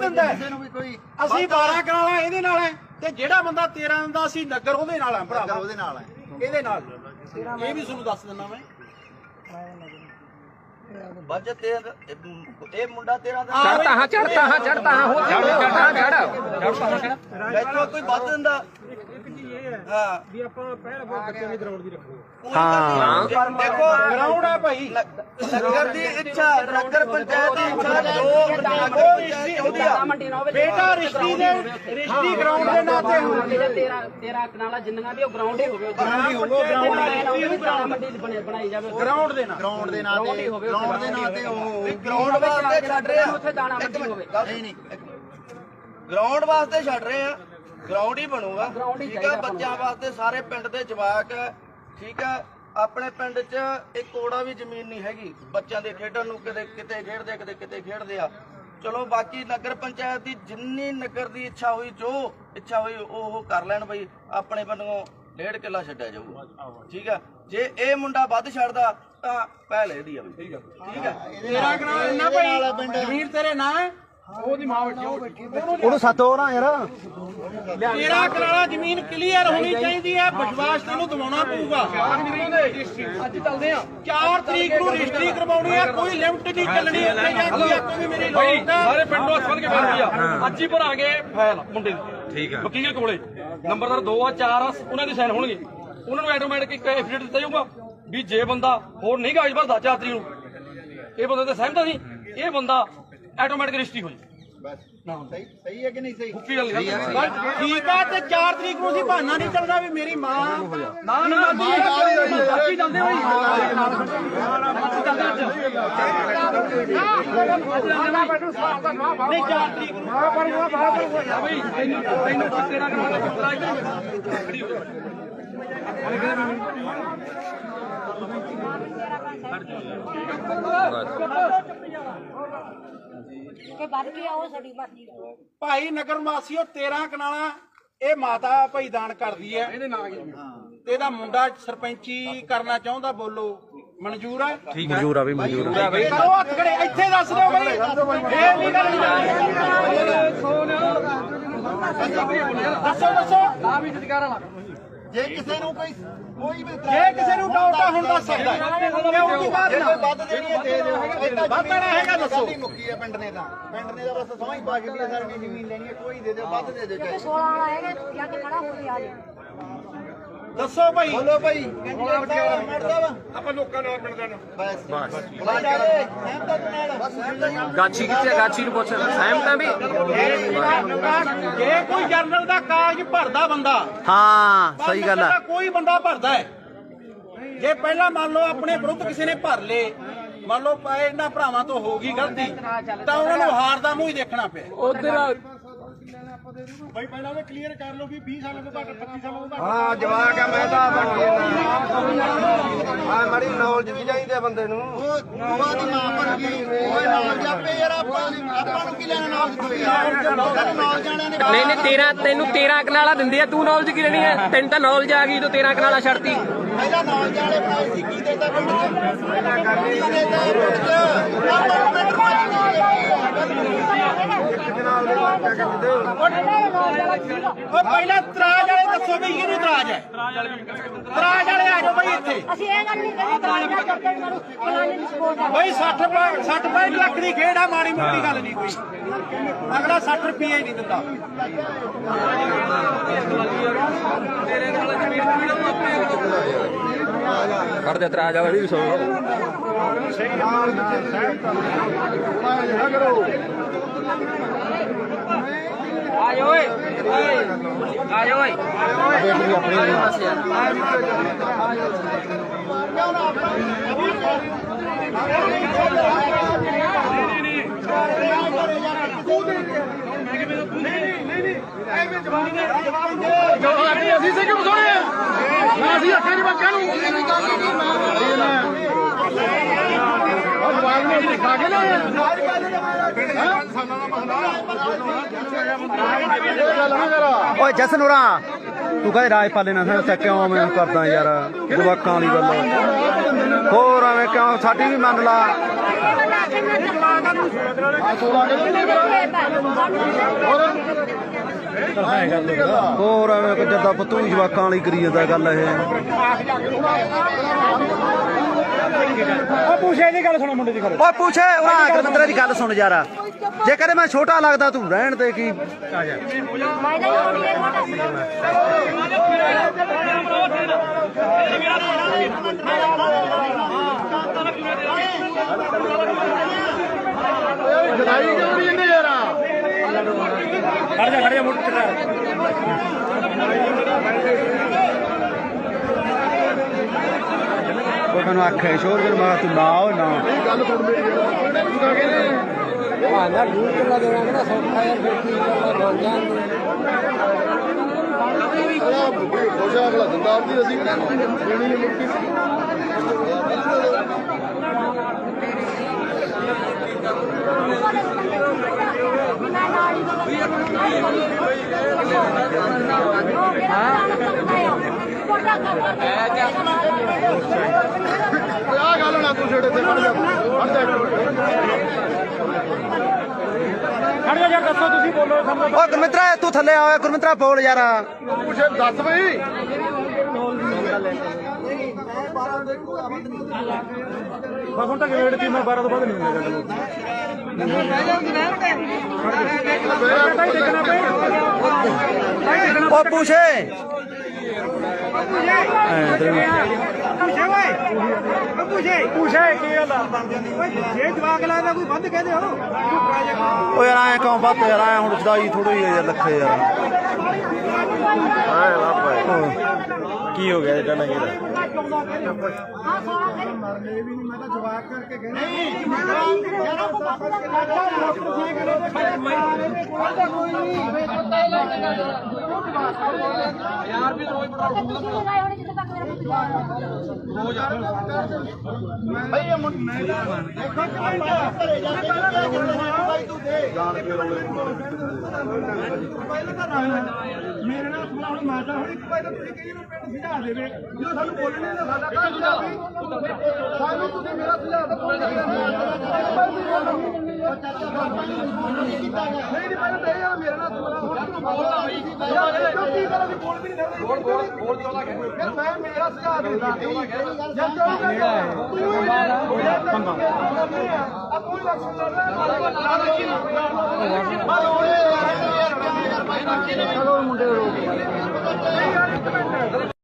ਦਿੰਦਾ ਹੈ। ਕਿਸੇ ਨੂੰ ਵੀ ਕੋਈ ਅਸੀਂ 12 ਕਨਾਲਾ ਇਹਦੇ ਨਾਲ ਹੈ ਤੇ ਜਿਹੜਾ ਬੰਦਾ 13 ਦਿੰਦਾ ਅਸੀਂ ਨਗਰ ਉਹਦੇ ਨਾਲ ਆ ਭਰਾਵਾ। ਉਹਦੇ ਨਾਲ ਹੈ। ਇਹਦੇ ਨਾਲ। ਇਹ ਵੀ ਤੁਹਾਨੂੰ ਦੱਸ ਦਿੰਦਾ ਮੈਂ। ਬੱਜ ਤੇ ਇਹ ਮੁੰਡਾ ਤੇਰਾ ਦਾ ਚੜਤਾ ਹਾਂ ਚੜਤਾ ਹਾਂ ਚੜਤਾ ਹਾਂ ਹੋ ਚੜਤਾ ਚੜ ਇੱਥੋਂ ਕੋਈ ਵੱਧ ਦਿੰਦਾ? ਹਾਂ ਵੀ ਆਪਾਂ ਪਹਿਲ ਬੱਚਿਆਂ ਦੀ ਗਰਾਊਂਡ ਦੀ ਰੱਖੋ ਹਾਂ। ਦੇਖੋ ਗਰਾਊਂਡ ਹੈ ਭਾਈ। ਨਗਰ ਦੀ ਇੱਛਾ ਨਗਰ ਪੰਚਾਇਤ ਦੀ ਇੱਛਾ ਜੋ ਨਗਰ ਪੰਚਾਇਤ ਚਾਹੁੰਦੀ ਆ ਬੇਟਾ ਰਿਸ਼ਤੀ ਦੇ ਰਿਸ਼ਤੀ ਗਰਾਊਂਡ ਦੇ ਨਾਂ ਤੇ ਹੋਣੀ ਤੇਰਾ ਤੇਰਾ ਕਨਾਲਾ ਜਿੰਨੀਆਂ ਵੀ ਉਹ ਗਰਾਊਂਡ ਹੀ ਹੋਵੇ ਗਰਾਊਂਡ ਹੋਵੇ ਗਰਾਊਂਡ ਗਰਾਊਂਡ ਮੰਡੀ ਬਣੇ- ਬਣਾਈ ਜਾਵੇ ਗਰਾਊਂਡ ਦੇ ਨਾਂ ਗਰਾਊਂਡ ਦੇ ਨਾਂ ਤੇ ਗਰਾਊਂਡ ਦੇ ਨਾਂ ਤੇ ਉਹ ਗਰਾਊਂਡ ਵਾਸਤੇ ਛੱਡ ਰਹੇ। ਆ ਉੱਥੇ ਦਾਣਾ ਮੰਡੀ ਹੋਵੇ। ਨਹੀਂ ਨਹੀਂ ਗਰਾਊਂਡ ਵਾਸਤੇ ਛੱਡ ਰਹੇ ਆ ਗਰਾਊਂਡ ਹੀ ਬਣੂਗਾ। ਠੀਕ ਆ ਬੱਚਿਆਂ ਵਾਸਤੇ ਸਾਰੇ ਪਿੰਡ ਦੇ ਜਵਾਕ ਠੀਕ ਆ ਆਪਣੇ ਪਿੰਡ 'ਚ ਇੱਕ ਕੋੜਾ ਵੀ ਜ਼ਮੀਨ ਨਹੀਂ ਹੈਗੀ। ਬੱਚਿਆਂ ਦੇ ਖੇਡਣ ਨੂੰ ਕਿਤੇ ਕਿਤੇ ਖੇਡਦੇ ਕਿਤੇ ਕਿਤੇ ਖੇਡਦੇ ਆ। ਚਲੋ ਬਾਕੀ ਨਗਰ ਪੰਚਾਇਤ ਦੀ ਜਿੰਨੀ ਨਗਰ ਦੀ ਇੱਛਾ ਹੋਈ ਜੋ ਇੱਛਾ ਹੋਈ ਉਹ ਕਰ ਲੈਣ ਬਈ ਆਪਣੇ ਵੱਲੋਂ ਡੇਢ ਕਿੱਲਾ ਛੱਡਿਆ ਜਾਊਗਾ। ਠੀਕ ਆ? ਜੇ ਇਹ ਮੁੰਡਾ ਵੱਧ ਛੱਡਦਾ ਤਾਂ ਪਹਿਲ ਇਹਦੀ ਆ ਬਈ। ਠੀਕ ਆ। ਤੇਰਾ ਗਰਾਊਂਡ ਇੰਨਾ ਭਾਈ ਜ਼ਮੀਨ ਤੇਰੇ ਨਾਂ ਹੈ? ਉਹਦੀ ਮਾਂ ਬੈਠੀ ਉਹ ਬੈਠੀ ਉਹਨੂੰ ਸੱਤ ਹੋ ਨਾ ਯਾਰ। ਤੇਰਾ ਕਨਾਲਾ ਜ਼ਮੀਨ ਕਲੀਅਰ ਹੋਣੀ ਚਾਹੀਦੀ ਹੈ ਵਿਸ਼ਵਾਸ ਤੈਨੂੰ ਦਿਵਾਉਣਾ ਪਊਗਾ। ਅੱਜ ਚੱਲਦੇ ਆ। 4 ਤਰੀਕ ਨੂੰ ਰਜਿਸਟਰੀ ਕਰਵਾਉਣੀ ਹੈ ਕੋਈ ਲਿਮਟ ਨਹੀਂ ਚੱਲਣੀ ਇੱਥੇ ਜਾਂ ਕੋਈ ਆਖੋ ਵੀ ਮੇਰੀ ਲੋੜ ਹੈ ਸਾਰੇ ਪਿੰਡੋਂ ਹੱਥ ਬੰਨ ਕੇ ਬੇਨਤੀ ਆ ਅੱਜ ਹੀ ਭਰਾਂਗੇ ਫਾਈਲ ਮੁੰਡੇ। ਦੀ ਠੀਕ ਹੈ ਵਕੀਲ ਕੋਲੇ। ਨੰਬਰਦਾਰ 2 ਆ 4 ਆ ਉਹਨਾਂ ਦੇ ਸਾਈਨ ਹੋਣਗੇ। ਉਹਨਾਂ ਨੂੰ ਆਟੋਮੈਟਿਕ ਇੱਕ ਐਫੀਡੇਵਿਟ ਦਿੱਤਾ ਜਾਊਗਾ ਵੀ ਜੇ ਬੰਦਾ ਹੋਰ ਨਹੀਂ ਕਾਗਜ਼ ਭਰਦਾ ਚਾਰ ਤਰੀਕ ਨੂੰ ਇਹ ਬੰਦੇ ਤੇ ਸਹਿਮਤ ਨਹੀਂ ਇਹ ਬੰਦਾ ਆਟੋਮੈਟਿਕ ਰਜਿਸਟਰੀ ਹੋ ਜਾਏ ਸਹੀ ਸਹੀ ਹੈ ਕਿ ਨਹੀਂ ਸਹੀ ਕੀ ਗੱਲ ਹੈ ਠੀਕ ਆ ਤੇ 4 ਤਰੀਕ ਨੂੰ ਅਸੀਂ ਬਹਾਨਾ ਨਹੀਂ ਚੱਲਦਾ ਵੀ ਮੇਰੀ ਮਾਂ ਨਾ ਨਾ ਬਾਕੀ ਚੱਲਦੇ ਬਈ ਨਹੀਂ 4 ਤਰੀਕ ਨੂੰ ਬਈ ਤੈਨੂੰ ਤੈਨੂੰ ਤੇਰਾ ਕਰਾਉਣਾ ਪੁੱਤਰਾ ਇੱਧਰ ਖੜੀ ਹੋ ਜਾ ਕਿ ਵੱਧ ਗਿਆ ਉਹ ਸਾਡੀ ਮਰਜ਼ੀ ਦਾ ਭਾਈ ਨਗਰ ਵਾਸੀਓ 13 ਕਨਾਲਾ ਇਹ ਮਾਤਾ ਭਾਈ ਦਾਨ ਕਰਦੀ ਹੈ। ਇਹਦੇ ਨਾਲ ਤੇ ਇਹਦਾ ਮੁੰਡਾ ਸਰਪੰਚੀ ਕਰਨਾ ਚਾਹੁੰਦਾ ਬੋਲੋ ਮਨਜ਼ੂਰ ਹੈ? ਠੀਕ ਮਨਜ਼ੂਰ ਆ ਵੀ ਮਨਜ਼ੂਰ ਆ। ਕਰੋ ਹੱਥ ਖੜੇ ਇੱਥੇ ਦੱਸ ਦਿਓ ਬਈ ਇਹ ਨਹੀਂ ਗੱਲ ਦੱਸੋ ਦੱਸੋ। ਜੇ ਕਿਸੇ ਨੂੰ ਕੋਈ ਕੋਈ ਵੀ ਜੇ ਕਿਸੇ ਨੂੰ ਡਾਊਟ ਆ ਹੁਣ ਦੱਸ ਸਕਦਾ। ਹੈ ਕਿਉਂ ਕੀ ਬਾਤ ਜੇ ਨਾ ਕੋਈ ਵੱਧ ਦੇਣੀ ਹੈ ਦੇ ਦਿਓ ਦੇਣਾ ਹੈਗਾ ਦੱਸੋ। ਹੀ ਮੁੱਕੀ ਹੈ ਪਿੰਡ ਨੇ ਤਾਂ। ਪਿੰਡ ਨੇ ਤਾਂ ਬਸ ਸੌਂ ਪਾ ਕੇ ਵੀ ਸਰ ਨੇ ਜ਼ਮੀਨ ਲੈਣੀ ਹੈ ਕੋਈ ਦੇ ਦਿਓ ਵੱਧ ਦੇ ਦਿਓ ਜੇ ਚਾਹੇ। 16 ਵਾਲਾ ਹੈਗਾ ਜਾਂ ਤੇ ਖੜਾ ਹੋ ਗਿਆ ਜੀ ਦੱਸੋ ਭਾਈ। ਬੋਲੋ ਭਾਈ। ਆਪਾਂ ਲੋਕਾਂ ਨਾਲ ਮਿਲਦੇ ਨੇ। ਬਸ। ਸਹਿਮਤ ਨਾਲ। ਬਸ। ਸਹਿਮਤ ਗਾਛੀ ਕਿੱਥੇ ਆ? ਗਾਛੀ ਨੂੰ ਪੁੱਛ। ਸਹਿਮਤਾਂ ਵੀ? ਜੇ ਕੋਈ ਜਰਨਲ ਦਾ ਕਾਗਜ਼ ਭਰਦਾ ਬੰਦਾ ਹਾਂ ਸਹੀ ਗੱਲ ਆ। ਕੋਈ ਬੰਦਾ ਭਰਦਾ ਹੈ। ਜੇ ਪਹਿਲਾਂ ਮੰਨ ਲਓ ਆਪਣੇ ਵਿਰੁੱਧ ਕਿਸੇ ਨੇ ਭਰ ਲੇ ਮੰਨ ਲਓ ਇਹਨਾਂ ਭਰਾਵਾਂ ਤੋਂ ਹੋ ਗਈ ਗਲਤੀ ਤਾਂ ਉਹਨਾਂ ਨੂੰ ਹਾਰ ਦਾ ਮੂੰਹ ਹੀ ਦੇਖਣਾ ਪਿਆ। ਉਧਰ ਭਾਈ ਪਹਿਲਾਂ ਵੀ ਕਲੀਅਰ ਕਰ ਲਓ ਵੀ 20 ਸਾਲਾਂ ਤੋਂ ਘੱਟ 25 ਸਾਲਾਂ ਤੋਂ ਘੱਟ ਹਾਂ ਜਵਾਕ ਆ ਮੈਂ ਤਾਂ ਆ ਮੜੀ ਨੌਲੇਜ ਵੀ ਚਾਹੀਦੀ ਆ ਬੰਦੇ ਨੂੰ। ਉਹ ਉਹ ਦੀ ਮਾਂ ਭਰ ਗਈ। ਓਏ ਨਾਲ ਜਾਪੇ ਯਾਰ ਆਪਾਂ ਆਪਾਂ ਨੂੰ ਕੀ ਲੈਣਾ ਨਾਲ ਤੋਂ ਯਾਰ ਨਾਲ ਜਾਣਿਆਂ ਨੇ ਨਹੀਂ ਨਹੀਂ 13 ਤੈਨੂੰ 13 ਕਨਾਲਾ ਦਿੰਦੇ ਆ ਤੂੰ ਨੌਲੇਜ ਕੀ ਲੈਣੀ ਹੈ? ਤੈਨੂੰ ਤਾਂ ਨੌਲੇਜ ਆ ਗਈ ਤੂੰ 13 ਕਨਾਲਾ ਛੱਡਤੀ। ਪਹਿਲਾਂ ਨਾਲ ਜਾਣੇ ਬਣਾਏ ਸੀ ਕੀ ਦੇਤਾ ਪਿੰਡ ਚ ਕੀ ਦੇਤਾ ਪਿੰਡ ਚ ਆਪਾਂ ਨੂੰ ਪਿੰਡ ਉਹ ਪਹਿਲਾਂ ਤਰਾਜ ਵਾਲੇ ਦੱਸੋ ਵੀ ਕਿਹਨੂੰ ਤਰਾਜ ਹੈ? ਤਰਾਜ ਵਾਲੇ ਆ ਜਾਓ ਬਈ ਇੱਥੇ। ਅਸੀਂ ਇਹ ਗੱਲ ਨਹੀਂ ਕਰੀ ਤਾਂ ਨਾ ਕਰਦੇ ਸਾਨੂੰ ਫਲਾਣੇ ਨੂੰ ਸਪੋਰਟ ਆ ਬਈ 60 65 65 ਲੱਖ ਦੀ ਖੇਡ ਆ ਮਾੜੀ ਮੋਟੀ ਗੱਲ ਨਹੀਂ ਕੋਈ। ਅਗਲਾ 60 ਰੁਪਏ ਹੀ ਨਹੀਂ ਦਿੰਦਾ। ਕੱਢ ਦੇ ਤਰਾਜ ਵਾਲਾ ਵੀ ਸੁਣ। ਆਇਓ ਓਏ। ਆਇਓ ਓਏ। ਅਸੀਂ ਸੇ ਕਿਉਂ ਸੋਣੇ ਨਾ ਅਸੀਂ ਅੱਖਾਂ ਦੀ ਬੱਕਾਂ ਨੂੰ ਉਹ ਜਵਾਬ ਨੂੰ ਅਸੀਂ ਖਾ ਕੇ ਲਿਆਏ ਓਏ ਜਸਨ ਉਰਾ ਤੂੰ ਕਹੇ ਰਾਜਪਾਲੇ ਨਾਲ ਫਿਰ ਕਿਉਂ ਮੈਂ ਕਰਦਾ ਯਾਰ? ਜਵਾਕਾਂ ਵਾਲੀ ਗੱਲ। ਹੋਰ ਐਵੇਂ ਕਿਉਂ? ਸਾਡੀ ਵੀ ਮੰਨ ਲਾ। ਹੋਰ ਐਵੇਂ ਕਿ ਜੱਦਾ ਪਤੂ ਜਵਾਕਾਂ ਵਾਲੀ ਕਰੀ ਜਾਂਦਾ ਗੱਲ ਇਹ। ਉਹ ਪੁੱਛੇ ਦੀ ਗੱਲ ਸੁਣੋ ਮੁੰਡੇ ਦੀ ਓਏ ਪੁੱਛੇ ਉਹ ਗੁਰਮੰਦਰਾ ਦੀ ਗੱਲ ਸੁਣ ਯਾਰ। ਜੇ ਕਦੇ ਮੈਂ ਛੋਟਾ ਲੱਗਦਾ ਤੂੰ ਰਹਿਣ ਦੇ ਕੀ? ਲੜਾਈ ਕਿਉਂ ਨਹੀਂ ਇਹਨੇ ਯਾਰ ਖੜ ਜਾ ਖੜ ਜਾ ਮੋਟਰ ਚੱਕਰ ਉਹ ਮੈਨੂੰ ਆਖੇ ਸ਼ੋਰ ਜਨ ਮਾ ਤੂੰ ਨਾ ਹੋ ਨਾ। ਗੱਲ ਸੁਣ ਮੇਰੀ ਯਾਰ ਤੂੰ ਕਾ ਕਹਿੰਦੇ ਆਹ ਬੁੱਢੀ ਖੋਜਾ ਅਗਲਾ ਦਿੰਦਾ ਆਪਦੀ ਅਸੀਂ ਕਿਹੜਾ ਦੇਣੀ ਨਹੀਂ ਮੁੱਕੀ ਓਏ ਆਹ ਗੱਲ ਨਾ ਤੂੰ ਛੇੜੇ ਤੇ ਫੜ ਜਾ ਫੜ ਜਾ ਇੱਕ ਮਿੰਟ। ਖੜ ਜਾ ਯਾਰ ਦੱਸੋ ਤੁਸੀਂ ਬੋਲੋ ਸਾਨੂੰ ਓ ਗੁਰਮਿੱਤਰਾ ਤੂੰ ਥੱਲੇ ਆ ਗੁਰਮਿੱਤਰਾ ਬੋਲ ਯਾਰ। ਪੁੱਛੇ ਦੱਸ ਬਈ ਬਸ ਹੁਣ ਤੱਕ ਵੇਟ ਦੀ ਮੈਂ 12 ਤੋਂ ਬਾਅਦ ਨਹੀਂ ਮਿਲੇਗਾ ਓ ਪੁੱਛੇ। ਓਏ ਪੁੱਛੇ ਪੁੱਛੇ ਕੀ ਗੱਲ ਆ? ਜੇ ਜਵਾਕ ਲੱਗਦਾ ਕੋਈ ਵੱਧ ਕਹਦੇ ਹੋ ਓ ਯਾਰ ਐ ਕਿਉਂ ਬੱਤ ਯਾਰ ਐ ਹੁਣ ਥੋੜੀ ਯਾਰ ਲੱਖੇ ਯਾਰ। ਕੀ ਹੋ ਗਿਆ ਇਹਦਾ ਨਾ ਬਈ ਇਹ ਮੁੰਡਾ ਦੇਖੋ ਕਿਵੇਂ ਘਰੇ ਜਾ ਕੇ ਬਾਈ ਤੂੰ ਦੇ ਜਾਣ ਕੇ ਰੋਲੇ ਪਹਿਲਾਂ ਤਾਂ ਰਾਣਾ ਮੇਰੇ ਨਾਲ ਸੁਣਾ ਹੁਣ ਮਾਤਾ ਹੁਣ ਇੱਕ ਵਾਰ ਤਾਂ ਤੁਸੀਂ ਕਹੀ ਨੂੰ ਪਿੰਡ ਸਿਧਾ ਦੇਵੇ। ਜਦੋਂ ਸਾਨੂੰ ਬੋਲਣੇ ਦਾ ਸਾਡਾ ਕੰਮ ਸਾਨੂੰ ਤੁਸੀਂ ਮੇਰਾ ਸੁਝਾਅ ਤਾਂ ਕੋਈ ਨਹੀਂ। ਨਹੀਂ ਨਹੀਂ ਪਹਿਲਾਂ ਤਾਂ ਇਹ ਮੇਰੇ ਨਾਲ ਸੁਣਾ ਹੁਣ ਤੂੰ ਬੋਲਦਾ ਬਈ ਯਾਰ ਕੀ ਗੱਲ ਅਸੀਂ ਬੋਲ ਵੀ ਨਹੀਂ ਸਕਦੇ ਬੋਲ ਬੋਲ ਬੋਲ ਦੀ ਉਹਦਾ ਫਿਰ ਮੈਂ ਮੇਰਾ ਸੁਝਾਅ ਦਿੰਦਾ ਜਾਂ ਕਿਉਂ ਕਹਿੰਦਾ ਤੂੰ ਹੀ ਬੰਦਾ ਆਪੂ ਹੀ ਲੱਗ ਸੁਣਦਾ ਨਹੀਂ ਯਾਰ ਇੱਕ ਮਿੰਟ